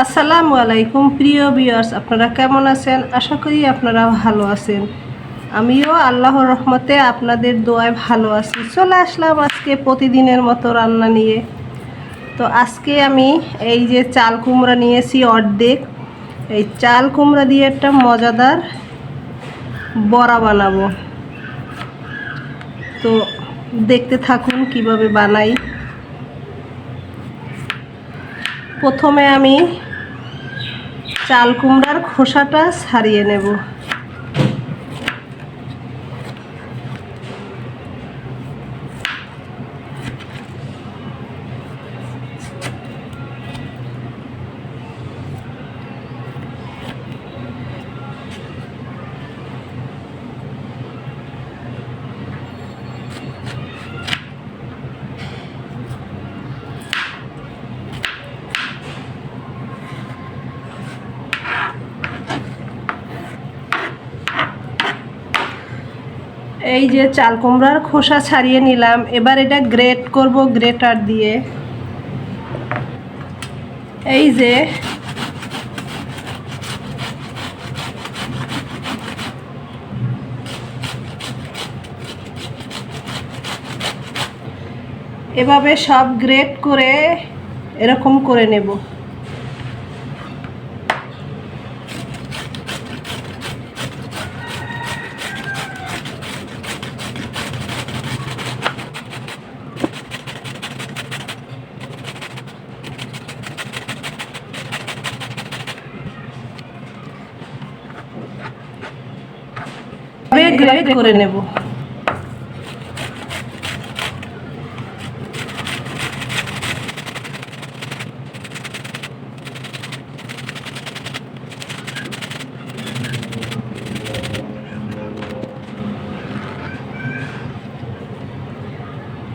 আসসালামু আলাইকুম, প্রিয় বিয়ার্স আপনারা কেমন আছেন? আশা করি আপনারা ভালো আছেন। আমিও আল্লাহর রহমতে আপনাদের দোয়ায় ভালো আছি। চলে আসলাম আজকে প্রতিদিনের মতো রান্না নিয়ে। তো আজকে আমি এই যে চাল কুমড়া নিয়েছি অর্ধেক। এই চাল কুমড়া দিয়ে একটা মজাদার বড়া বানাবো। তো দেখতে থাকুন কীভাবে বানাই। প্রথমে আমি চাল কুমড়ার খোসাটা ছাড়িয়ে নেব। এই যে চাল কুমড়ার খোসা ছাড়িয়ে নিলাম। এবার এটা গ্রেট করব গ্রেটার দিয়ে। এই যে এভাবে সব গ্রেট করে এরকম করে নেব। গ্রেট করে নেব।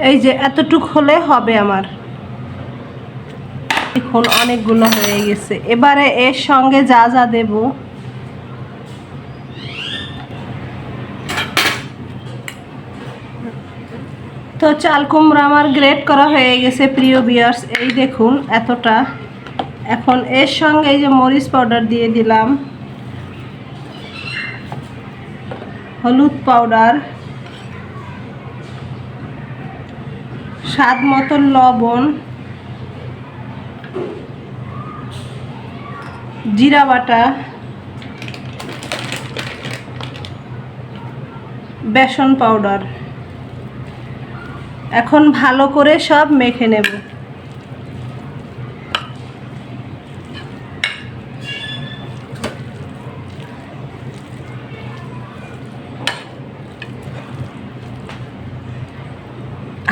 এই যে এতটুক হলে হবে আমার। এখন অনেকগুলো হয়ে গেছে। এবারে এর সঙ্গে যা যা দেব। তো চাল কুমড়া আমার গ্রেট করা হয়ে গেছে, প্রিয় বিয়ার্স এই দেখুন, এতটা। এখন এর সঙ্গে এই যে মরিচ পাউডার দিয়ে দিলাম। হলুদ পাউডার। স্বাদ মতো লবণ। জিরা বাটা। বেসন পাউডার। এখন ভালো করে সব মেখে নেব।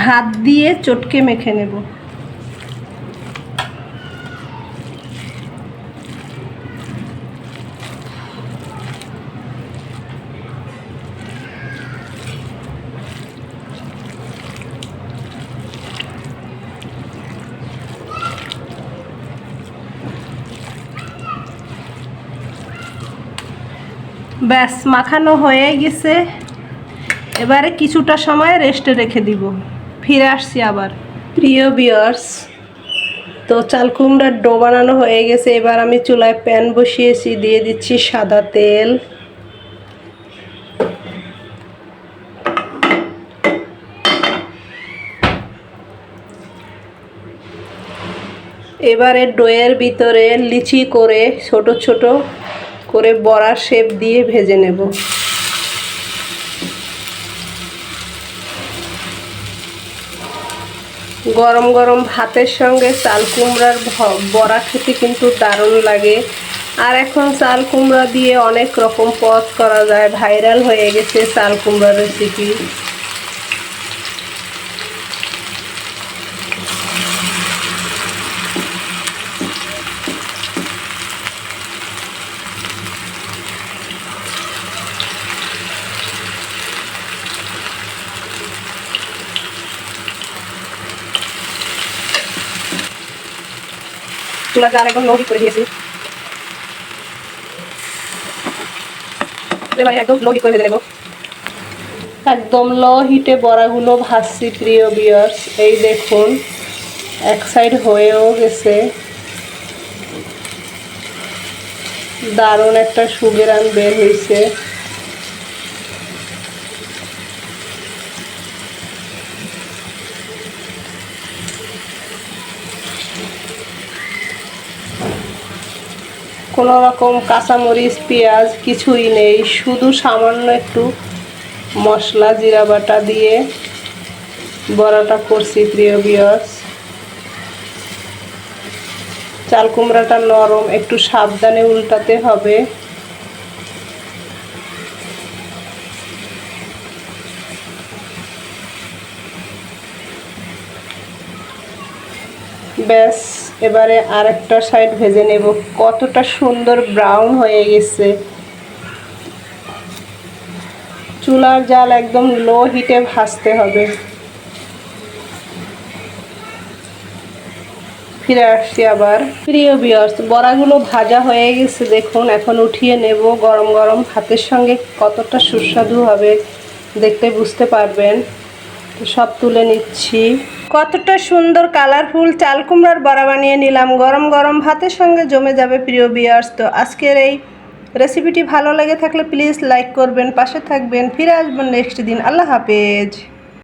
হাত দিয়ে চটকে মেখে নেব। ব্যাস, মাখানো হয়ে গেছে। এবারে কিছুটা সময় রেস্টে রেখে দিব। ফিরে আসছি আবার। প্রিয় বিয়ার্স তো চাল কুমড়ার ডো বানানো হয়ে গেছে। এবার আমি চুলায় প্যান বসিয়েছি, দিয়ে দিচ্ছি সাদা তেল। এবারে ডোয়ের ভিতরে লিচি করে ছোট ছোট করে বড়া শেপ দিয়ে ভেজে নেব। গরম গরম ভাতের সঙ্গে চাল কুমড়ার বড়া খেতে কিন্তু দারুণ লাগে। আর এখন চাল কুমড়া দিয়ে অনেক রকম পদ করা যায়, ভাইরাল হয়ে গেছে চাল কুমড়ার রেসিপি একদম লো করে দিয়েছি। একদম লো করে নেব একদম হিটে বড়াগুলো ভাজছি প্রিয় বিয়ার্স এই দেখুন, এক সাইড হয়েও গেছে। দারুণ একটা সুগের সুগেরান বের হয়েছে। কোনো রকম কাঁচামরিচ, পেঁয়াজ কিছুই নেই, শুধু সামান্য একটু মশলা, জিরা বাটা দিয়ে বড়াটা করছি, প্রিয় বিয়স চাল কুমড়াটা নরম, একটু সাবধানে উল্টাতে হবে। ব্যাস, এবারে আরেকটা সাইড ভেজে নেব। কতটা সুন্দর ব্রাউন হয়ে গেছে। চুলার জাল একদম লো হিটে ভাজতে হবে। ফিরে আসছি আবার। প্রিয় বিয়ার্স বড়াগুলো ভাজা হয়ে গেছে, দেখুন, এখন উঠিয়ে নেব গরম গরম ভাতের সঙ্গে। কতটা সুস্বাদু হবে, দেখতে বুঝতে পারবেন। সব তুলে নিচ্ছি। কতটা সুন্দর কালারফুল চাল কুমড়ার বড়া বানিয়ে নিলাম। গরম গরম ভাতের সঙ্গে জমে যাবে প্রিয় বিয়ার্স তো আজকের এই রেসিপিটি ভালো লেগে থাকলে প্লিজ লাইক করবেন, পাশে থাকবেন। ফিরে আসবেন নেক্সট দিন। আল্লাহ হাফেজ।